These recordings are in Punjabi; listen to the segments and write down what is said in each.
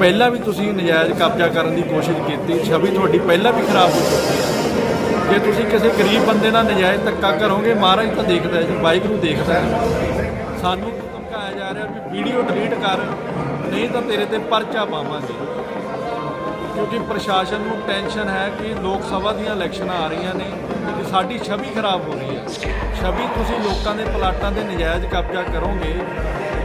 ਪਹਿਲਾਂ ਵੀ ਤੁਸੀਂ ਨਜਾਇਜ਼ ਕਬਜ਼ਾ ਕਰਨ ਦੀ ਕੋਸ਼ਿਸ਼ ਕੀਤੀ, ਛਵੀ ਤੁਹਾਡੀ ਪਹਿਲਾਂ ਵੀ ਖਰਾਬ ਹੋ ਚੁੱਕੀ ਹੈ। ਜੇ ਤੁਸੀਂ ਕਿਸੇ ਗਰੀਬ ਬੰਦੇ ਨਾਲ ਨਜਾਇਜ਼ ਧੱਕਾ ਕਰੋਗੇ, ਮਹਾਰਾਜ ਤਾਂ ਦੇਖਦਾ ਜੀ ਬਾਈਕ ਨੂੰ ਦੇਖਦਾ ਹੈ। ਸਾਨੂੰ ਧਮਕਾਇਆ ਜਾ ਰਿਹਾ ਵੀ ਵੀਡੀਓ ਡਿਲੀਟ ਕਰ, ਨਹੀਂ ਤਾਂ ਤੇਰੇ ਤੇ ਪਰਚਾ ਪਾਵਾਂਗੇ। ਕਿਉਂਕਿ ਪ੍ਰਸ਼ਾਸਨ ਨੂੰ ਟੈਨਸ਼ਨ ਹੈ ਕਿ ਲੋਕ ਸਭਾ ਦੀਆਂ ਇਲੈਕਸ਼ਨਾਂ ਆ ਰਹੀਆਂ ਨੇ, ਤੇ ਸਾਡੀ ਛਵੀ ਖਰਾਬ ਹੋ ਰਹੀ ਹੈ। ਛਵੀ ਤੁਸੀਂ ਲੋਕਾਂ ਦੇ ਪਲਾਟਾਂ 'ਤੇ ਨਜਾਇਜ਼ ਕਬਜ਼ਾ ਕਰੋਗੇ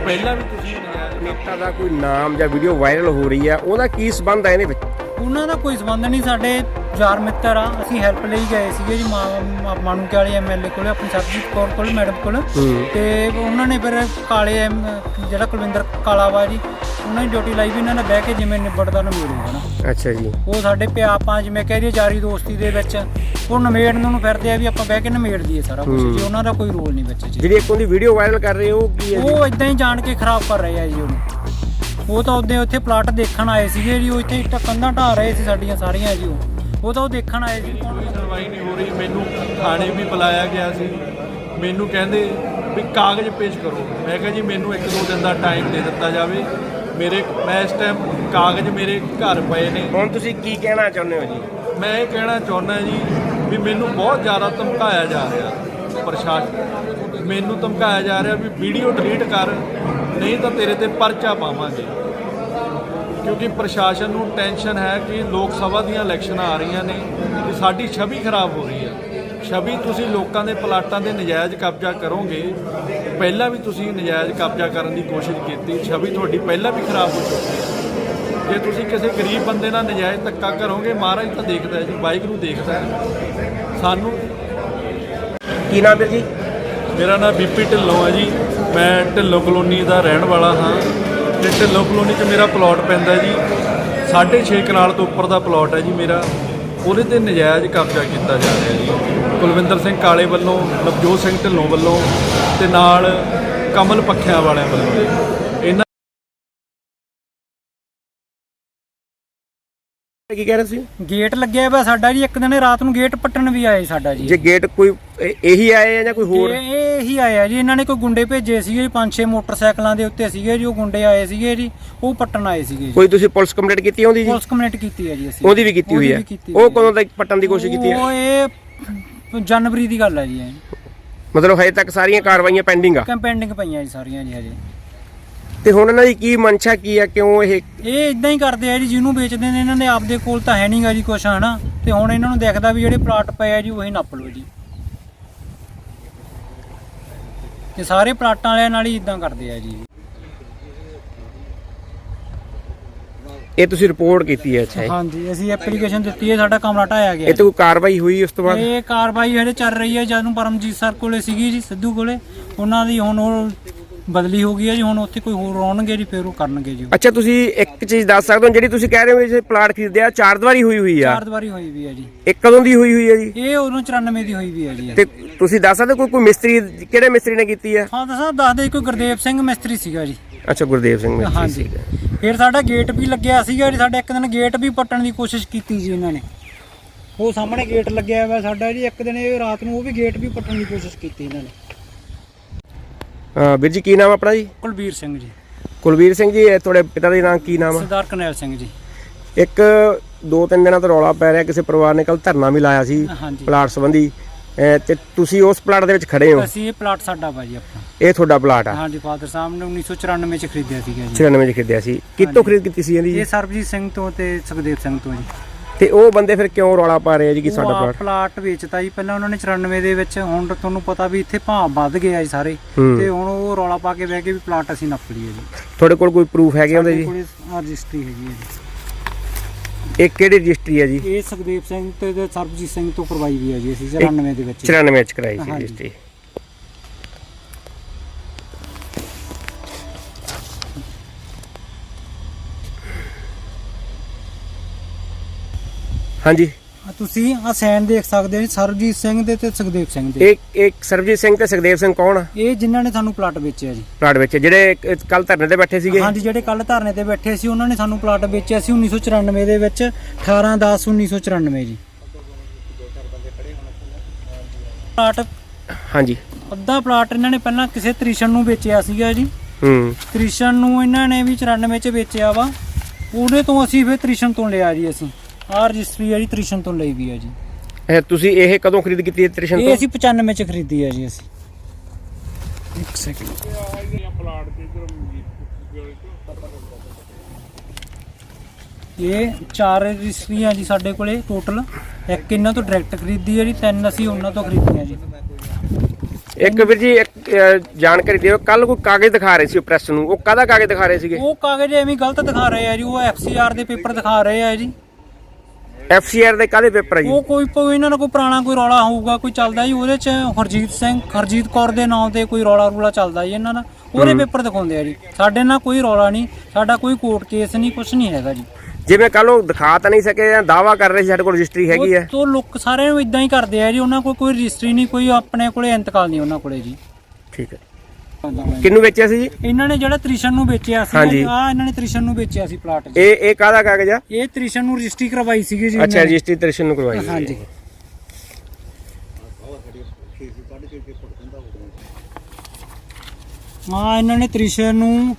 ਪਹਿਲਾਂ ਵੀ ਤੁਸੀਂ ਨੇਤਾ ਦਾ ਕੋਈ ਨਾਮ ਜਾਂ ਵੀਡੀਓ ਵਾਇਰਲ ਹੋ ਰਹੀ ਹੈ ਉਹਦਾ ਕੀ ਸਬੰਧ ਹੈ ਇਹਦੇ ਵਿੱਚ? ਉਹਨਾਂ ਦਾ ਕੋਈ ਸੰਬੰਧ ਨਹੀਂ ਸਾਡੇ ਯਾਰ ਮਿੱਤਰ ਆ ਅਸੀਂ ਹੈਲਪ ਲਈ ਗਏ ਸੀਗੇ ਜੀ ਮਾ- ਮਾਣੂਕੇ ਵਾਲੇ ਐਮਐਲਏ ਕੋਲੇ ਆਪਣੀ ਸਰਜੀਤ ਕੌਰ ਕੋਲ ਮੈਡਮ ਕੋਲ। ਤੇ ਉਹਨਾਂ ਨੇ ਫਿਰ ਕਾਲੇ ਐਮ ਜਿਹੜਾ ਕੁਲਵਿੰਦਰ ਕਾਲਾਵਾ ਜੀ ਉਹਨਾਂ ਦੀ ਡਿਊਟੀ ਲਾਈ ਵੀ ਇਹਨਾਂ ਨੇ ਬਹਿ ਕੇ ਜਿਵੇਂ ਨਿਬੜਦਾ ਨਿਬੜੂਗਾ ਨਾ। ਅੱਛਾ ਜੀ। ਉਹ ਸਾਡੇ ਪਿਆ ਆਪਾਂ ਜਿਵੇਂ ਕਹਿ ਦਈਏ ਯਾਰੀ ਦੋਸਤੀ ਦੇ ਵਿੱਚ ਉਹ ਨਿਮੇੜਨ ਨੂੰ ਫਿਰਦੇ ਆ ਵੀ ਆਪਾਂ ਬਹਿ ਕੇ ਨਿਮੇੜ ਦਈਏ ਸਾਰਾ ਕੁਝ ਜੀ ਉਹਨਾਂ ਦਾ ਕੋਈ ਰੋਲ ਨਹੀਂ ਵਿੱਚ ਜੀ। ਜਿਹੜੀ ਇੱਕ ਉਹਦੀ ਵੀਡੀਓ ਵਾਇਰਲ ਕਰ ਰਹੇ ਹੋ ਉਹ ਕੀ ਹੈ ਜੀ? ਉਹ ਇਦਾਂ ਹੀ ਜਾਣ ਕੇ ਖਰਾਬ ਕਰ ਰਹੇ ਆ ਜੀ ਉਹਨੂੰ। ਉਹ ਤਾਂ ਉਹਦੇ ਉੱਥੇ ਪਲਾਟ ਦੇਖਣ ਆਏ ਸੀਗੇ ਜੀ ਉਹ ਇੱਥੇ ਇੱਟਾਂ ਕੰਧਾਂ ਢਾ ਰਹੇ ਸੀ ਸਾਡੀਆਂ ਸਾਰੀਆਂ ਜੀ ਉਹ। ਉਹ ਤਾਂ ਉਹ ਦੇਖਣ ਆਏ ਸੀ। ਕੌਣ ਕੋਈ ਸੁਣਵਾਈ ਨਹੀਂ ਹੋ ਰਹੀ। ਮੈਨੂੰ ਥਾਣੇ ਵੀ ਬੁਲਾਇਆ ਗਿਆ ਸੀ। ਮੈਨੂੰ ਕਹਿੰਦੇ ਵੀ ਕਾਗਜ਼ ਪੇਸ਼ ਕਰੋ। ਮੈਂ ਕਿਹਾ ਜੀ ਮੈਨੂੰ ਇੱਕ ਦੋ ਦਿਨ ਦਾ ਟਾਈਮ ਦੇ ਦਿੱਤਾ ਜਾਵੇ। ਮੇਰੇ ਮੈਂ ਇਸ ਟਾਈਮ ਕਾਗਜ਼ ਮੇਰੇ ਘਰ ਪਏ ਨੇ। ਹੁਣ ਤੁਸੀਂ ਕੀ ਕਹਿਣਾ ਚਾਹੁੰਦੇ ਹੋ ਜੀ? ਮੈਂ ਇਹ ਕਹਿਣਾ ਚਾਹੁੰਦਾ ਜੀ ਵੀ ਮੈਨੂੰ ਬਹੁਤ ਜ਼ਿਆਦਾ ਧਮਕਾਇਆ ਜਾ ਰਿਹਾ ਪ੍ਰਸ਼ਾਸਨ। ਮੈਨੂੰ ਧਮਕਾਇਆ ਜਾ ਰਿਹਾ ਵੀ ਵੀਡੀਓ ਡਿਲੀਟ ਕਰ ਨਹੀਂ ਤਾਂ ਤੇਰੇ ਤੇ ਪਰਚਾ ਪਾਵਾਂਗੇ। ਕਿਉਂਕਿ ਪ੍ਰਸ਼ਾਸਨ ਨੂੰ ਟੈਨਸ਼ਨ ਹੈ ਕਿ ਲੋਕ ਸਭਾ ਦੀਆਂ ਇਲੈਕਸ਼ਨਾਂ ਆ ਰਹੀਆਂ ਨੇ ਤੇ ਸਾਡੀ ਛਵੀ ਖਰਾਬ ਹੋ ਰਹੀ ਹੈ। ਛਵੀ ਤੁਸੀਂ ਲੋਕਾਂ ਦੇ ਪਲਾਟਾਂ ਦੇ ਨਜਾਇਜ਼ ਕਬਜ਼ਾ ਕਰੋਗੇ ਪਹਿਲਾਂ ਵੀ ਤੁਸੀਂ ਨਜਾਇਜ਼ ਕਬਜ਼ਾ ਕਰਨ ਦੀ ਕੋਸ਼ਿਸ਼ ਕੀਤੀ ਛਵੀ ਤੁਹਾਡੀ ਪਹਿਲਾਂ ਵੀ ਖਰਾਬ ਹੋ ਚੁੱਕੀ ਹੈ। ਜੇ ਤੁਸੀਂ ਕਿਸੇ ਗਰੀਬ ਬੰਦੇ ਨਾਲ ਨਜਾਇਜ਼ ਧੱਕਾ ਕਰੋਗੇ ਮਹਾਰਾਜ ਤਾਂ ਦੇਖਦਾ ਹੈ ਜੀ ਵਾਹਿਗੁਰੂ ਦੇਖਦਾ ਹੈ। ਸਾਨੂੰ ਕੀ ਨਾਮ ਹੈ ਜੀ? ਮੇਰਾ ਨਾਮ ਬੀਪੀ ਢਿੱਲੋਂ ਹੈ ਜੀ। ਮੈਂ ਢਿੱਲੋਂ ਕਲੋਨੀ ਦਾ ਰਹਿਣ ਵਾਲਾ ਹਾਂ। ਤੇ ਢਿੱਲੋਂ ਕਲੋਨੀ 'ਚ ਮੇਰਾ ਪਲਾਟ ਪੈਂਦਾ ਜੀ। 6.5 ਕਨਾਲ ਤੋਂ ਉੱਪਰ ਦਾ ਪਲਾਟ ਹੈ ਜੀ ਮੇਰਾ। ਉਹਦੇ ਤੇ ਨਜਾਇਜ਼ ਕਬਜ਼ਾ ਕੀਤਾ ਜਾ ਰਿਹਾ ਜੀ। ਕੁਲਵਿੰਦਰ ਸਿੰਘ ਕਾਲੇ ਵੱਲੋਂ ਨਵਜੋਤ ਸਿੰਘ ਢਿੱਲੋਂ ਵੱਲੋਂ ਤੇ ਨਾਲ ਕਮਲ ਪੱਖਿਆਂ ਵਾਲਿਆਂ ਵੱਲੋਂ। ਇਹਨਾਂ ਕੀ ਕਹਿ ਰਹੇ ਸੀ? ਗੇਟ ਲੱਗਿਆ ਵਾ ਸਾਡਾ ਜੀ ਇੱਕ ਦਿਨ ਰਾਤ ਨੂੰ ਗੇਟ ਪੱਟਣ ਵੀ ਆਏ ਸਾਡਾ ਜੀ। ਜੇ ਗੇਟ ਕੋਈ ਇਹ- ਇਹੀ ਆਏ ਆ ਜਾਂ ਕੋਈ ਹੋਰ? ਇਹ ਇਹ ਹੀ ਆਇਆ ਜੀ ਇਹਨਾਂ ਨੇ ਕੋਈ ਗੁੰਡੇ ਭੇਜੇ ਸੀਗੇ ਜੀ ਪੰਜ ਛੇ ਮੋਟਰਸਾਈਕਲਾਂ ਦੇ ਉੱਤੇ ਸੀਗੇ ਜੀ ਉਹ ਗੁੰਡੇ ਆਏ ਸੀਗੇ ਜੀ ਉਹ ਪੱਟਣ ਆਏ ਸੀਗੇ ਜੀ। ਕੋਈ ਤੁਸੀਂ ਪੁਲਿਸ ਕੰਪਲੇਂਟ ਕੀਤੀ ਉਹਦੀ ਜੀ? ਪੁਲਿਸ ਕੰਪਲੇਂਟ ਕੀਤੀ ਹੈ ਜੀ ਅਸੀਂ। ਉਹਦੀ ਵੀ ਕੀਤੀ ਹੋਈ ਕੀਤੀ ਉਹ ਕਦੋਂ ਤੱਕ ਪੱਟਣ ਦੀ ਕੋਸ਼ਿਸ਼ ਕੀਤੀ ਹੈ ਉਹ ਇਹ ਜਨਵਰੀ ਦੀ ਗੱਲ ਹੈ ਜੀ ਇਹ। ਮਤਲਬ ਹਜੇ ਤੱਕ ਸਾਰੀਆਂ ਕਾਰਵਾਈਆਂ ਪੈਂਡਿੰਗ ਆ? ਕੰਪੈਂਡਿੰਗ ਪਈਆਂ ਜੀ ਸਾਰੀਆਂ ਜੀ ਹਜੇ। ਤੇ ਹੁਣ ਇਹਨਾਂ ਦੀ ਕੀ ਮਨਸ਼ਾ ਕੀ ਆ? ਕਿਉਂ ਇਹ ਇਹ ਇਦਾਂ ਹੀ ਕਰਦੇ ਆ ਜੀ ਜਿਹਨੂੰ ਵੇਚਦੇ ਨੇ ਇਹਨਾਂ ਦੇ ਆਪਦੇ ਕੋਲ ਤਾਂ ਹੈ ਨਹੀਂਗਾ ਜੀ ਕੁਛ ਹਨਾ? ਤੇ ਹੁਣ ਇਹਨਾਂ ਨੂੰ ਦਿਖਦਾ ਵੀ ਜਿਹੜੇ ਪਲਾਟ ਪਏ ਆ ਜੀ ਉਹੀ ਨੱਪ ਲਓ ਜੀ। ਤੇ ਸਾਰੇ ਪਲਾਟਾਂ ਵਾਲਿਆਂ ਨਾਲ ਹੀ ਇਦਾਂ ਕਰਦੇ ਆ ਜੀ। ਇਹ ਤੁਸੀਂ ਰਿਪੋਰਟ ਕੀਤੀ ਹੈ ਅੱਛਾ ਜੀ। ਹਾਂਜੀ ਅਸੀਂ ਐਪਲੀਕੇਸ਼ਨ ਦਿੱਤੀ ਹੈ ਸਾਡਾ ਕਮਰਾ ਢਾਇਆ ਗਿਆ ਇਹ ਤੇ ਕੋਈ ਕਾਰਵਾਈ ਹੋਈ ਉਸ ਤੋਂ ਬਾਅਦ? ਇਹ ਕਾਰਵਾਈ ਹਜੇ ਚੱਲ ਰਹੀ ਹੈ ਜਦ ਨੂੰ ਪਰਮਜੀਤ ਸਰ ਕੋਲੇ ਸੀਗੀ ਜੀ ਸਿੱਧੂ ਕੋਲੇ। ਉਹਨਾਂ ਦੀ ਹੁਣ ਉਹ ਬਦਲੀ ਹੋ ਗਈ ਹੈ ਜੀ ਹੁਣ ਉੱਥੇ ਕੋਈ ਹੋਰ ਆਉਣਗੇ ਜੀ ਫਿਰ ਉਹ ਕਰਨਗੇ ਜੀ। ਅੱਛਾ ਤੁਸੀਂ ਇੱਕ ਚੀਜ਼ ਦੱਸ ਸਕਦੇ ਹੋ ਜਿਹੜੀ ਤੁਸੀਂ ਕਹਿ ਰਹੇ ਹੋ ਇਹ ਪਲਾਟ ਖਰੀਦਿਆ ਚਾਰ ਦੀਵਾਰੀ ਹੋਈ ਹੋਈ ਆ। ਚਾਰ ਦੀਵਾਰੀ ਹੋਈ ਵੀ ਹੈ ਜੀ। ਇੱਕ ਕਦੋਂ ਦੀ ਹੋਈ ਹੋਈ ਹੈ ਜੀ? ਇਹ ਉਦੋਂ 94 ਦੀ ਹੋਈ ਵੀ ਹੈ ਜੀ। ਤੇ ਤੁਸੀਂ ਦੱਸ ਸਕਦੇ ਹੋ ਕੋਈ ਕੋਈ ਮਿਸਤਰੀ ਕਿਹੜੇ ਮਿਸਤਰੀ ਨੇ ਕੀਤੀ ਹੈ? ਹਾਂ ਤਾਂ ਸਾਹਿਬ ਦੱਸਦੇ ਕੋਈ ਗੁਰਦੇਵ ਸਿੰਘ ਮਿਸਤਰੀ ਸੀਗਾ ਜੀ। ਅੱਛਾ ਗੁਰਦੇਵ ਸਿੰਘ ਮਿਸਤਰੀ ਹਾਂਜੀ। ਸੀਗਾ। ਫਿਰ ਸਾਡਾ ਗੇਟ ਵੀ ਲੱਗਿਆ ਸੀਗਾ ਜੀ ਸਾਡਾ ਇੱਕ ਦਿਨ ਗੇਟ ਵੀ ਪੱਟਣ ਦੀ ਕੋਸ਼ਿਸ਼ ਕੀਤੀ ਜੀ ਇਹਨਾਂ ਨੇ। ਉਹ ਸਾਹਮਣੇ ਗੇਟ ਲੱਗਿਆ ਹੋਇਆ ਸਾਡਾ ਜੀ ਇੱਕ ਦਿਨ ਇਹ ਰਾਤ ਨੂੰ ਉਹ ਵੀ ਗੇਟ ਵੀ ਪੱਟਣ ਦੀ ਕੋਸ਼ਿਸ਼ ਕੀਤੀ ਇਹਨਾਂ ਨੇ। ਹਾਂ ਵੀਰ ਜੀ ਕੀ ਨਾਮ ਆਪਣਾ ਜੀ? ਕੁਲਬੀਰ ਸਿੰਘ ਜੀ। ਕੁਲਵੀਰ ਸਿੰਘ ਜੀ ਇਹ ਤੁਹਾਡੇ ਪਿਤਾ ਦਾ ਨਾਮ ਕੀ ਨਾਮ ਆ? ਸਰਦਾਰ ਕਰਨੈਲ ਸਿੰਘ ਜੀ। ਇੱਕ ਦੋ ਤਿੰਨ ਦਿਨਾਂ ਤੋਂ ਰੌਲਾ ਪੈ ਰਿਹਾ ਕਿਸੇ ਪਰਿਵਾਰ ਨੇ ਕੱਲ ਧਰਨਾ ਵੀ ਲਾਇਆ ਸੀ ਹਾਂਜੀ। ਪਲਾਟ ਸੰਬੰਧੀ। ਅਹ ਤੇ ਤੁਸੀਂ ਉਸ ਪਲਾਟ ਦੇ ਵਿੱਚ ਖੜੇ ਹੋ? ਅਸੀਂ ਇਹ ਪਲਾਟ ਸਾਡਾ ਵਾ ਜੀ ਆਪਣਾ। ਇਹ ਤੁਹਾਡਾ ਪਲਾਟ ਆ? ਹਾਂਜੀ ਫਾਦਰ ਸਾਹਿਬ ਨੇ 1994 ਚ ਖਰੀਦਿਆ ਸੀਗਾ ਜੀ। 96 ਚ ਖਰੀਦਿਆ ਸੀ। ਕਿੱਥੋਂ ਖਰੀਦ ਕੀਤੀ ਸੀ ਇਹਦੀ ਇਹ ਸਰਬਜੀਤ ਸਿੰਘ ਤੋਂ ਤੇ ਸੁਖਦੇਵ ਸਿੰਘ ਤੋਂ ਜੀ। ਤੇ ਉਹ ਬੰਦੇ ਫਿਰ ਕਿਉਂ ਰੌਲਾ ਪਾ ਰਹੇ ਆ ਜੀ ਕਿ ਸਾਡਾ ਪਲਾਟ? ਪਲਾਟ ਵੇਚਤਾ ਜੀ। ਪਹਿਲਾਂ ਉਹਨਾਂ ਨੇ 94 ਦੇ ਵਿੱਚ ਹੁਣ ਤੁਹਾਨੂੰ ਪਤਾ ਵੀ ਇੱਥੇ ਭਾਅ ਵੱਧ ਗਿਆ ਜੀ ਸਾਰੇ। ਹੂੰ। ਤੇ ਹੁਣ ਉਹ ਰੌਲਾ ਪਾ ਕੇ ਬਹਿ ਕੇ ਵੀ ਪਲਾਟ ਅਸੀਂ ਨੱਪ ਲਈਏ ਜੀ। ਤੁਹਾਡੇ ਕੋਲ ਕੋਈ ਪ੍ਰੂਫ ਹੈਗੇ ਉਹਦੇ ਜੀ? ਕੋਲੇ ਰਜਿਸਟਰੀ ਹੈਗੀ ਹੈ ਇਹ ਕਿਹੜੀ ਰਜਿਸਟਰੀ ਹੈ ਜੀ? ਇਹ ਸੁਖਦੇਵ ਸਿੰਘ ਤੇ ਤੇ ਸਰਬਜੀਤ ਸਿੰਘ ਤੋਂ ਕਰਵਾਈ ਵੀ ਹੈ ਜੀ ਅਸੀਂ 94 ਦੇ ਵਿੱਚ 94 ਚ ਕਰਾਈ ਸੀ ਹਾਂਜੀ। ਰਜਿਸਟਰੀ। ਹਾਂਜੀ। ਤੁਸੀਂ ਆ ਸਾਈਨ ਦੇਖ ਸਕਦੇ ਹੋ ਜੀ ਸਰਬਜੀਤ ਸਿੰਘ ਦੇ ਤੇ ਸੁਖਦੇਵ ਸਿੰਘ ਦੇ। ਇੱਕ ਇੱਕ ਸਰਬਜੀਤ ਸਿੰਘ ਤੇ ਸੁਖਦੇਵ ਸਿੰਘ ਕੌਣ ਆ? ਇਹ ਜਿਨ੍ਹਾਂ ਨੇ ਸਾਨੂੰ ਪਲਾਟ ਵੇਚਿਆ ਜੀ। ਪਲਾਟ ਵਿੱਚ ਜਿਹੜੇ ਕੱਲ ਧਰਨੇ ਤੇ ਬੈਠੇ ਸੀਗੇ? ਹਾਂਜੀ ਜਿਹੜੇ ਕੱਲ ਧਰਨੇ ਤੇ ਬੈਠੇ ਸੀ ਉਹਨਾਂ ਨੇ ਸਾਨੂੰ ਪਲਾਟ ਵੇਚਿਆ ਸੀ 1994 ਦੇ ਵਿੱਚ 18 10 1994 ਜੀ। ਪਲਾਟ ਹਾਂਜੀ। ਅੱਧਾ ਪਲਾਟ ਇਹਨਾਂ ਨੇ ਪਹਿਲਾਂ ਕਿਸੇ ਤ੍ਰਿਸ਼ਨ ਨੂੰ ਵੇਚਿਆ ਸੀਗਾ ਜੀ। ਹੂੰ। ਕ੍ਰਿਸ਼ਨ ਨੂੰ ਇਹਨਾਂ ਨੇ ਵੀ 94 ਚ ਵੇਚਿਆ ਵਾ। ਉਹਦੇ ਤੋਂ ਅਸੀਂ ਫਿਰ ਤ੍ਰਿਸ਼ਨ ਤੋਂ ਲਿਆ ਜੀ ਅਸੀਂ। ਆਹ ਰਜਿਸਟਰੀ ਜੀ ਤ੍ਰਿਸ਼ਨ ਤੋਂ ਲਈ ਵੀ ਹੈ ਜੀ। ਇਹ ਤੁਸੀਂ ਇਹ ਕਦੋਂ ਖਰੀਦ ਕੀਤੀ ਹੈ ਤ੍ਰਿਸ਼ਨ ਇਹ ਤੋਂ? ਅਸੀਂ 95 ਚ ਖਰੀਦੀ ਹੈ ਜੀ ਅਸੀਂ। ਇੱਕ ਸੈਕਿੰਡ ਇਹ ਚਾਰ ਰਜਿਸਟਰੀਆਂ ਜੀ ਸਾਡੇ ਕੋਲੇ ਟੋਟਲ ਇੱਕ ਇਹਨਾਂ ਤੋਂ ਡਾਇਰੈਕਟ ਖਰੀਦੀ ਹੈ ਜੀ ਤਿੰਨ ਅਸੀਂ ਉਹਨਾਂ ਤੋਂ ਖਰੀਦੀਆਂ ਜੀ। ਇੱਕ ਵੀਰ ਜੀ ਇੱਕ ਅਹ, ਜਾਣਕਾਰੀ ਦਿਓ ਕੱਲ ਕੋਈ ਕਾਗਜ਼ ਦਿਖਾ ਰਹੇ ਸੀ ਪ੍ਰੈਸ ਨੂੰ? ਉਹ ਕਾਹਦਾ ਕਾਗਜ਼ ਦਿਖਾ ਰਹੇ ਸੀਗੇ? ਉਹ ਕਾਗਜ਼ ਐਵੇਂ ਗਲਤ ਦਿਖਾ ਰਹੇ ਆ ਜੀ ਉਹ ਐਫਸੀਆਰ ਦੇ ਪੇਪਰ ਦਿਖਾ ਰਹੇ ਆ ਜੀ। ਐਫਸੀਆਰ ਦੇ ਕਾਹਦੇ ਪੇਪਰ ਜੀ? ਉਹ ਕੋਈ ਕੋਈ ਇਹਨਾਂ ਦਾ ਕੋਈ ਪੁਰਾਣਾ ਕੋਈ ਰੌਲਾ ਹੋਊਗਾ ਕੋਈ ਚੱਲਦਾ ਜੀ ਉਹਦੇ ਚ ਹਰਜੀਤ ਸਿੰਘ ਹਰਜੀਤ ਕੌਰ ਦੇ ਨਾਮ ਤੇ ਕੋਈ ਰੌਲਾ ਰੂਲਾ ਚੱਲਦਾ ਜੀ ਇਹਨਾਂ ਦਾ। ਉਹਦੇ ਪੇਪਰ ਦਿਖਾਉਂਦੇ ਆ ਜੀ। ਸਾਡੇ ਨਾਲ ਕੋਈ ਰੌਲਾ ਨਹੀਂ ਸਾਡਾ ਕੋਈ ਕੋਰਟ ਕੇਸ ਨਹੀਂ ਕੁਝ ਨਹੀਂ ਹੈਗਾ ਜੀ। ਜਿਵੇਂ ਕੱਲ ਉਹ ਦਿਖਾ ਤਾਂ ਨਹੀਂ ਸਕੇ ਜਾਂ ਦਾਵਾ ਕਰ ਰਹੇ ਸੀ ਸਾਡੇ ਕੋਲ ਰਜਿਸਟਰੀ ਹੈਗੀ ਹੈ ਉਹ ਲੋਕ ਸਾਰਿਆਂ ਨੂੰ ਇਦਾਂ ਹੀ ਕਰਦੇ ਆ ਜੀ ਉਹਨਾਂ ਕੋਲ ਕੋਈ ਰਜਿਸਟਰੀ ਨਹੀਂ ਕੋਈ ਆਪਣੇ ਕੋਲੇ ਇੰਤਕਾਲ ਨਹੀਂ ਉਹਨਾਂ ਕੋਲੇ ਜੀ। ਠੀਕ ਹੈ। ਕਿੰਨੂੰ ਵੇਚਿਆ ਸੀ ਜੀ? ਇਹਨਾਂ ਨੇ ਜਿਹੜਾ ਤ੍ਰਿਸ਼ਨ ਨੂੰ ਵੇਚਿਆ ਸੀ ਹਾਂਜੀ। ਆ ਇਹਨਾਂ ਨੇ ਤ੍ਰਿਸ਼ਨ ਨੂੰ ਵੇਚਿਆ ਸੀ ਪਲਾਟ ਜੀ। ਇਹ ਇਹ ਕਾਹਦਾ ਕਾਗਜ਼ ਆ? ਇਹ ਤ੍ਰਿਸ਼ਨ ਨੂੰ ਰਜਿਸਟਰੀ ਕਰਵਾਈ ਸੀਗੀ ਜੀ ਅੱਛਾ ਇਹਨਾਂ ਨੇ। ਰਜਿਸਟਰੀ ਤ੍ਰਿਸ਼ਨ ਨੂੰ ਕਰਵਾਈ ਹਾਂਜੀ। ਹਾਂ ਇਹਨਾਂ ਨੇ ਤ੍ਰਿਸ਼ਨ ਨੂੰ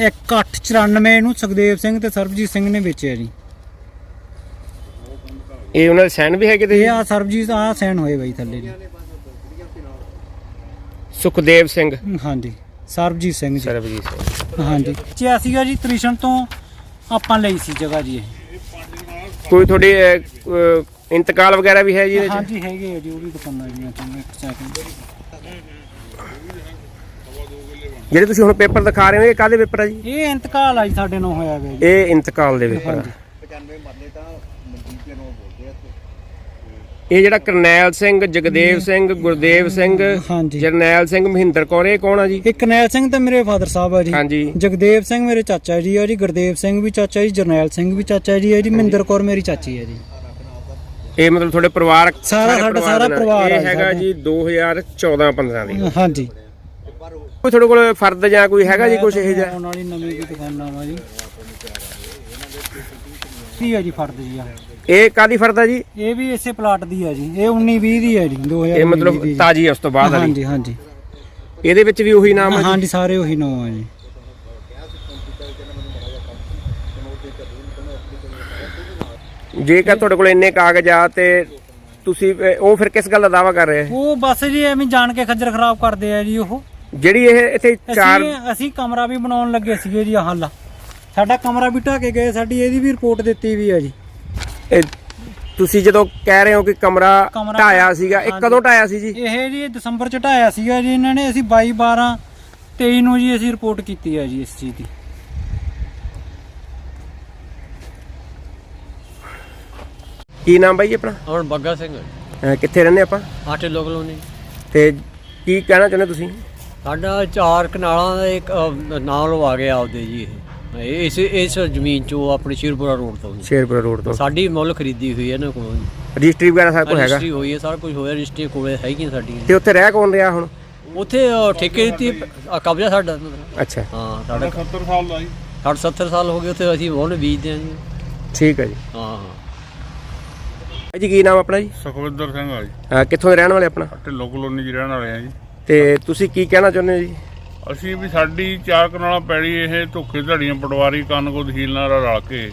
1894 ਨੂੰ ਸੁਖਦੇਵ ਸਿੰਘ ਤੇ ਸਰਬਜੀਤ ਸਿੰਘ ਨੇ ਵੇਚਿਆ ਜੀ। ਇਹ ਉਹਨਾਂ ਦੇ ਸਾਈਨ ਵੀ ਹੈਗੇ ਤੇ ਇਹ ਆ ਸਰਬਜੀਤ ਆ ਸੈਨ ਹੋਏ ਬਈ ਥੱਲੇ ਜੀ। ਸੁਖਦੇਵ ਸਿੰਘ। ਹਾਂਜੀ ਸਰਬਜੀਤ ਸਿੰਘ ਜੀ। ਸਰਬਜੀਤ ਸਿੰਘ। ਹਾਂਜੀ। ਚਿਆ ਸੀਗਾ ਜੀ ਤ੍ਰਿਸ਼ਨ ਤੋਂ ਆਪਾਂ ਲਈ ਸੀ ਜਗ੍ਹਾ ਜੀ ਇਹ। ਕੋਈ ਤੁਹਾਡੇ ਅਹ, ਅਹ, ਇੰਤਕਾਲ ਵਗੈਰਾ ਵੀ ਹੈ ਜੀ ਇਹਦੇ ਚ? ਹਾਂਜੀ ਹੈਗੇ ਆ ਜੀ ਉਹ ਵੀ ਦਿਖਾਉਣਾ ਜੀ ਮੈਂ ਤੁਹਾਨੂੰ ਇੱਕ ਸੈਕਿੰਡ ਜਿਹੜੇ ਤੁਸੀਂ ਹੁਣ ਪੇਪਰ ਦਿਖਾ ਰਹੇ ਹੋ ਇਹ ਕਾਹਦੇ ਪੇਪਰ ਆ ਜੀ? ਇਹ ਇੰਤਕਾਲ ਆ ਜੀ ਸਾਡੇ ਨਾਲ ਹੋਇਆ ਗਿਆ ਜੀ। ਇਹ ਇੰਤਕਾਲ ਦੇ ਪੇਪਰ ਆ। ਹਾਂਜੀ। ਇਹ ਜਿਹੜਾ ਕਰਨੈਲ ਸਿੰਘ ਜਗਦੇਵ ਸਿੰਘ ਗੁਰਦੇਵ ਸਿੰਘ ਹਾਂਜੀ। ਜਰਨੈਲ ਸਿੰਘ ਮਹਿੰਦਰ ਕੌਰ ਇਹ ਕੌਣ ਆ ਜੀ? ਇਹ ਕਰਨੈਲ ਸਿੰਘ ਤਾਂ ਮੇਰੇ ਫਾਦਰ ਸਾਹਿਬ ਆ ਜੀ। ਹਾਂਜੀ। ਜਗਦੇਵ ਸਿੰਘ ਮੇਰੇ ਚਾਚਾ ਜੀ ਆ ਜੀ ਗੁਰਦੇਵ ਸਿੰਘ ਵੀ ਚਾਚਾ ਜੀ ਜਰਨੈਲ ਸਿੰਘ ਵੀ ਚਾਚਾ ਜੀ ਆ ਜੀ ਮਹਿੰਦਰ ਕੌਰ ਮੇਰੀ ਚਾਚੀ ਆ ਜੀ। ਇਹ ਮਤਲਬ ਤੁਹਾਡੇ ਪਰਿਵਾਰਕ ਸਾਰਾ ਸਾਰੇ ਸਾਡਾ ਸਾਰਾ ਨਾਲ। ਪਰਿਵਾਰ ਆ ਇਹ ਹੈਗਾ ਸਾਡਾ। ਜੀ 2014 15 ਦੀ। ਹਾਂਜੀ। ਕੋਈ ਤੁਹਾਡੇ ਕੋਲ ਫਰਦ ਜਾਂ ਕੋਈ ਹੈਗਾ ਜੀ ਕੁਝ ਇਹ ਜਿਹਾ? ਆਉਣ ਵਾਲੀ ਨਵੀਂ ਦੀ ਦੁਕਾਨਾਂ ਵਾ ਜੀ। ਕੀ ਆ ਜੀ ਫਰਦ ਜੀ ਆ? ਇਹ ਕਾਦੀ ਫਰਦ ਜੀ? ਇਹ ਵੀ ਇਸੇ ਪਲਾਟ ਦੀ ਆ ਜੀ। ਇਹ 19 20 ਦੀ ਆ ਜੀ 2000 ਇਹ ਮਤਲਬ ਤਾਜੀ ਹੈ ਉਸ ਤੋਂ ਬਾਅਦ ਵਾਲੀ? ਹਾਂਜੀ ਹਾਂਜੀ। ਇਹਦੇ ਵਿੱਚ ਵੀ ਉਹੀ ਨਾਮ ਹੈ ਜੀ? ਹਾਂਜੀ ਸਾਰੇ ਉਹੀ ਨੋ ਆ ਜੀ। ਜੇਕਰ ਤੁਹਾਡੇ ਕੋਲ ਇੰਨੇ ਕਾਗਜ਼ ਆ ਤੇ ਤੁਸੀਂ ਅਹ, ਉਹ ਫਿਰ ਕਿਸ ਗੱਲ ਦਾ ਦਾਵਾ ਕਰ ਰਹੇ ਆ? ਉਹ ਬਸ ਜੀ ਐਵੇਂ ਜਾਣ ਕੇ ਖੱਜਰ ਖਰਾਬ ਕਰਦੇ ਆ ਜੀ ਉਹ। ਜਿਹੜੀ ਇਹ ਇੱਥੇ ਚਾਰ ਅਸੀਂ ਅਸੀਂ ਕਮਰਾ ਵੀ ਬਣਾਉਣ ਲੱਗੇ ਸੀਗੇ ਜੀ ਆਹ ਲਾ ਸਾਡਾ ਕਮਰਾ ਵੀ ਢਾਹ ਕੇ ਗਏ ਸਾਡੀ ਇਹਦੀ ਵੀ ਰਿਪੋਰਟ ਦਿੱਤੀ ਵੀ ਆ ਜੀ। ਇਹ ਤੁਸੀਂ ਜਦੋਂ ਕਹਿ ਰਹੇ ਹੋ ਕਿ ਕਮਰਾ ਕਮਰਾ ਢਾਇਆ ਸੀਗਾ ਇਹ ਹਾਂਜੀ। ਕਦੋਂ ਢਾਇਆ ਸੀ ਜੀ? ਇਹ ਜੀ ਦਸੰਬਰ ਚ ਢਾਇਆ ਸੀਗਾ ਜੀ ਇਹਨਾਂ ਨੇ ਅਸੀਂ 22 12 23 ਨੂੰ ਜੀ ਅਸੀਂ ਰਿਪੋਰਟ ਕੀਤੀ ਹੈ ਜੀ ਇਸ ਚੀਜ਼ ਦੀ। ਕੀ ਨਾਮ ਬਾਈ ਜੀ ਆਪਣਾ? ਹੁਣ ਬੱਗਾ ਸਿੰਘ। ਅਹ, ਕਿੱਥੇ ਰਹਿੰਦੇ ਆਪਾਂ? ਆਟੇ ਲੋਕ ਲੋਨੀ ਤੇ ਕੀ ਕਹਿਣਾ ਚਾਹੁੰਦੇ ਤੁਸੀਂ? ਸਾਡਾ ਚਾਰ ਕਨਾਲਾਂ ਦਾ ਇੱਕ ਅਹ, ਨਾਂ ਲਵਾ ਗਿਆ ਆਪਦੇ ਜੀ ਇਹ। ਇਸ ਇਸ ਜ਼ਮੀਨ ਚੋਂ ਆਪਣੇ ਸ਼ੀਰਪੁਰਾ ਰੋਡ ਤੋਂ ਜੀ। ਸ਼ੇਰਪੁਰ ਰੋਡ ਤੋਂ। ਸਾਡੀ ਮੁੱਲ ਖਰੀਦੀ ਹੋਈ ਹੈ ਨਾ ਕੋਲ ਰਜਿਸਟਰੀ ਵਗੈਰਾ ਸਭ ਕੁਝ ਹੈਗਾ? ਰਜਿਸਟਰੀ ਹੋਈ ਹੈ ਸਾਰਾ ਕੁਝ ਹੋਇਆ ਰਜਿਸਟਰੀ ਕੋਲੇ ਹੈਗੀਆਂ ਸਾਡੀਆਂ ਤੇ ਉੱਥੇ ਰਹਿ ਕੌਣ ਰਿਹਾ ਹੁਣ? ਉੱਥੇ ਅਹ, ਠੇਕੇ ਦਿੱਤੀ ਅਹ, ਕਬਜ਼ਾ ਸਾਡਾ। ਅੱਛਾ। ਹਾਂ ਸਾਡਾ 70 ਸਾਲ ਦਾ ਜੀ। ਸਾਡਾ 70 ਸਾਲ ਹੋ ਗਏ ਉੱਥੇ ਅਸੀਂ ਉਹਨੇ ਬੀਜਦੇ ਹਾਂ ਜੀ। ਠੀਕ ਹੈ ਜੀ। ਹਾਂ। ਹਾਂ ਜੀ ਕੀ ਨਾਮ ਆਪਣਾ ਜੀ? ਸੁਖਵਿੰਦਰ ਸਿੰਘ ਆ ਜੀ। ਅਹ, ਕਿੱਥੋਂ ਦੇ ਰਹਿਣ ਵਾਲੇ ਆਪਣਾ? ਢਿੱਲੋ ਕਲੋਨੀ 'ਚ ਰਹਿਣ ਵਾਲੇ ਆ ਜੀ। ਤੇ ਤੁਸੀਂ ਕੀ ਕਹਿਣਾ ਚਾਹੁੰਦੇ ਹੋ ਜੀ? ਅਸੀਂ ਵੀ ਸਾਡੀ ਚਾਰ ਕਨਾਲਾਂ ਪੈੜੀ ਇਹ ਧੋਖੇ ਧੜੀਆਂ ਪਟਵਾਰੀ ਕਾਨੂੰਗੋ ਤਹਿਸੀਲ ਨਾਲ ਰਲ ਕੇ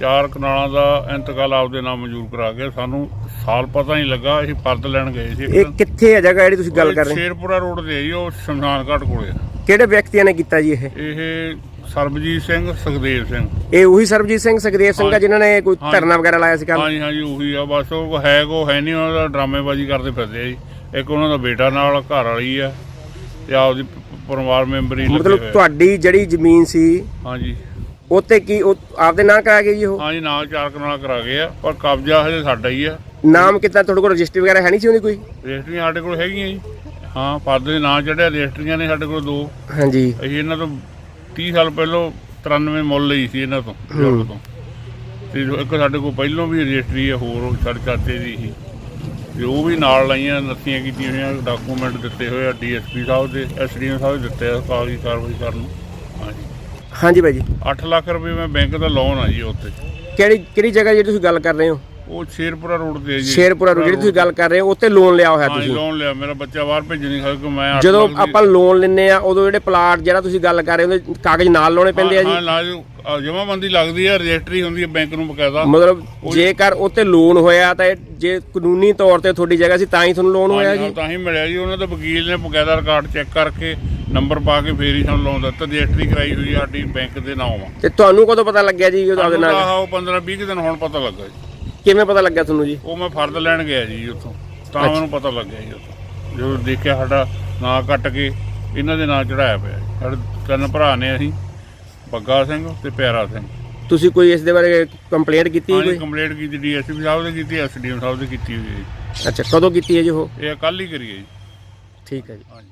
ਚਾਰ ਕਨਾਲਾਂ ਦਾ ਇੰਤਕਾਲ ਆਪਦੇ ਨਾਮ ਮਨਜ਼ੂਰ ਕਰਾ ਕੇ ਸਾਨੂੰ ਸਾਲ ਪਤਾ ਨਹੀਂ ਲੱਗਾ ਅਸੀਂ ਫਰਦ ਲੈਣ ਗਏ ਸੀ ਇਹ ਕਿੱਥੇ ਹੈ ਜਗ੍ਹਾ ਜਿਹੜੀ ਤੁਸੀਂ ਗੱਲ ਕਰ ਰਹੇ ਹੋ? ਸ਼ੇਰਪੁਰਾ ਰੋਡ ਤੇ ਹੈ ਜੀ ਉਹ ਸ਼ਮਸ਼ਾਨ ਘਾਟ ਕੋਲੇ। ਕਿਹੜੇ ਵਿਅਕਤੀਆਂ ਨੇ ਕੀਤਾ ਜੀ ਇਹ? ਇਹ ਸਰਬਜੀਤ ਸਿੰਘ ਸੁਖਦੇਵ ਸਿੰਘ। ਇਹ ਉਹੀ ਸਰਬਜੀਤ ਸਿੰਘ ਸੁਖਦੇਵ ਸਿੰਘ ਆ ਜਿਨ੍ਹਾਂ ਨੇ ਕੋਈ। ਧਰਨਾ ਵਗੈਰਾ ਲਾਇਆ ਸੀ ਕੱਲ ਹਾਂਜੀ ਹਾਂਜੀ ਉਹੀ ਆ ਬਸ ਉਹ ਹੈ ਕੋ ਹੈ ਨਹੀਂ ਉਹਨਾਂ ਦਾ ਡਰਾਮੇਬਾਜ਼ੀ ਕਰਦੇ ਫਿਰਦੇ ਆ ਜੀ। ਇੱਕ ਉਹਨਾਂ ਦਾ ਬੇਟਾ ਨਾਲ ਘਰ ਵਾਲੀ ਆ ਤੇ ਆਪਦੀ ਪਰਿਵਾਰ ਮੈਂਬਰ ਹੀ ਲੱਗੇ ਮਤਲਬ ਹੋਏ। ਤੁਹਾਡੀ ਜਿਹੜੀ ਜ਼ਮੀਨ ਸੀ ਹਾਂਜੀ। ਉੱਤੇ ਕੀ ਉਹ ਆਪਦੇ ਨਾਂ ਕਰਾ ਕੇ ਜੀ ਉਹ? ਹਾਂਜੀ ਨਾਲ ਚਾਰ ਕਨਾਲ ਕਰਾ ਗਏ ਆ ਪਰ ਕਬਜ਼ਾ ਹਜੇ ਸਾਡਾ ਹੀ ਆ। ਨਾਮ ਕਿੱਦਾਂ ਤੁਹਾਡੇ ਕੋਲ ਰਜਿਸਟਰੀ ਵਗੈਰਾ ਹੈ ਨਹੀਂ ਸੀ ਉਹਦੀ ਕੋਈ? ਰਜਿਸਟਰੀਆਂ ਸਾਡੇ ਕੋਲ ਹੈਗੀਆਂ ਜੀ। ਹਾਂ ਫਰਦ ਦੇ ਨਾਂ ਚੜਿਆ ਰਜਿਸਟਰੀਆਂ ਨੇ ਸਾਡੇ ਕੋਲ ਦੋ। ਹਾਂਜੀ। ਅਸੀਂ ਇਹਨਾਂ ਤੋਂ 30 ਸਾਲ ਪਹਿਲਾਂ 93 ਮੁੱਲ ਲਈ ਸੀ ਇਹਨਾਂ ਤੋਂ ਤੋਂ। ਇੱਕ ਸਾਡੇ ਕੋਲ ਪਹਿਲਾਂ ਵੀ ਰਜਿਸਟਰੀ ਹੈ ਹੋਰ ਸਾਡੇ ਚਾਚੇ ਦੀ ਸੀ। ਤੇ ਉਹ ਵੀ ਨਾਲ ਲਾਈਆਂ ਨੱਥੀਆਂ ਕੀਤੀਆਂ ਹੋਈਆਂ ਡਾਕੂਮੈਂਟ ਦਿੱਤੇ ਹੋਏ ਆ ਡੀਐਸਪੀ ਸਾਹਿਬ ਦੇ ਐਸਡੀਐਮ ਸਾਹਿਬ ਦਿੱਤੇ ਆ ਕਾਗਜ਼ੀ ਕਾਰਵਾਈ ਕਰਨ ਨੂੰ। ਹਾਂਜੀ। ਹਾਂਜੀ ਬਾਈ ਜੀ। 8 ਲੱਖ ਰੁਪਏ ਮੈਂ ਬੈਂਕ ਦਾ ਲੋਨ ਆ ਜੀ ਉੱਤੇ ਕਿਹੜੀ ਕਿਹੜੀ ਜਗ੍ਹਾ ਜਿਹੜੀ ਤੁਸੀਂ ਗੱਲ ਕਰ ਰਹੇ ਹੋ? ਉਹ ਸ਼ੇਰਪੁਰਾ ਰੋਡ ਤੇ ਹੈ ਜੀ। ਸ਼ੇਰਪੁਰਾ ਰੋਡ ਜਿਹੜੀ ਤੁਸੀਂ ਗੱਲ ਕਰ ਰਹੇ ਹੋ ਉੱਤੇ ਲੋਨ ਲਿਆ ਹੋਇਆ ਹਾਂ ਤੁਸੀਂ। ਲੋਨ ਲਿਆ ਮੇਰਾ ਬੱਚਾ ਬਾਹਰ ਭੇਜਣ ਨਹੀਂ ਸਕਦਾ ਮੈਂ ਜਦੋਂ ਆਪਾਂ ਲੋਨ ਲੈਂਦੇ ਆ ਉਦੋਂ ਜਿਹੜੇ ਪਲਾਟ ਜਿਹੜਾ ਤੁਸੀਂ ਗੱਲ ਕਰ ਰਹੇ ਹੋ ਉਹਦੇ ਕਾਗਜ਼ ਨਾਲ ਲਾਉਣੇ ਪੈਂਦੇ ਆ ਹਾਂ ਜੀ ਲਾਜ ਜਮਾਬੰਦੀ ਲੱਗਦੀ ਹੈ ਰਜਿਸਟਰੀ ਹੁੰਦੀ ਹੈ ਬੈਂਕ ਨੂੰ ਬਕਾਇਦਾ। ਮਤਲਬ ਜੇਕਰ ਉੱਤੇ ਲੋਨ ਹੋਇਆ ਤਾਂ ਇਹ ਜੇ ਕਾਨੂੰਨੀ ਤੌਰ ਤੇ ਤੁਹਾਡੀ ਜਗ੍ਹਾ ਸੀ ਤਾਂ ਹੀ ਤੁਹਾਨੂੰ ਲੋਨ ਹੋਇਆ ਹਾਂ, ਜੀ। ਤਾਂ ਹੀ ਮਿਲਿਆ ਜੀ ਉਹਨਾਂ ਦੇ ਵਕੀਲ ਨੇ ਬਕਾਇਦਾ ਰਿਕਾਰਡ ਚੈੱਕ ਕਰਕੇ ਨੰਬਰ ਪਾ ਕੇ ਫੇਰ ਹੀ ਸਾਨੂੰ ਲੋਨ ਦਿੱਤਾ ਰਜਿਸਟਰੀ ਕਰਾਈ ਹੋਈ ਹੈ ਸਾਡੀ ਬੈਂਕ ਦੇ ਨਾਮ ਤੇ ਤੁਹਾਨੂੰ ਕਦੋਂ ਪਤਾ ਲੱਗਿਆ ਜੀ ਉਹਦੇ ਨਾਲ ਉਹ 15 20 ਦਿਨ ਹੁਣ ਪਤਾ ਲੱਗਾ ਜੀ। ਕਿਵੇਂ ਪਤਾ ਲੱਗਿਆ ਤੁਹਾਨੂੰ ਜੀ? ਉਹ ਮੈਂ ਫਰਦ ਲੈਣ ਗਿਆ ਜੀ ਉੱਥੋਂ। ਤਾਂ ਮੈਨੂੰ ਪਤਾ ਲੱਗਿਆ ਜੀ ਉੱਥੋਂ। ਜਦੋਂ ਦੇਖਿਆ ਸਾਡਾ ਨਾਂ ਕੱਟ ਕੇ ਇਹਨਾਂ ਦੇ ਨਾਂ ਚੜਾਇਆ ਪਿਆ ਜੀ। ਸਾਡੇ ਤਿੰਨ ਭਰਾ ਨੇ ਅਸੀਂ ਬੱਗਾ ਸਿੰਘ ਤੇ ਪਿਆਰਾ ਸਿੰਘ। ਤੁਸੀਂ ਕੋਈ ਇਸ ਦੇ ਬਾਰੇ ਕੰਪਲੇਂਟ ਕੀਤੀ ਹੈ ਹਾਂਜੀ ਕੋਈ? ਕੰਪਲੀਟ ਕੀਤੀ ਡੀਐਸਪੀ ਸਾਹਿਬ ਨੇ ਕੀਤੀ ਐਸਡੀਐਮ ਸਾਹਿਬ ਨੇ ਕੀਤੀ ਹੋਈ ਹੈ ਜੀ। ਅੱਛਾ ਕਦੋਂ ਕੀਤੀ ਹੈ ਜੀ ਉਹ? ਇਹ ਕੱਲ ਹੀ ਕਰੀਏ ਜੀ। ਠੀਕ ਹੈ ਜੀ। ਹਾਂਜੀ।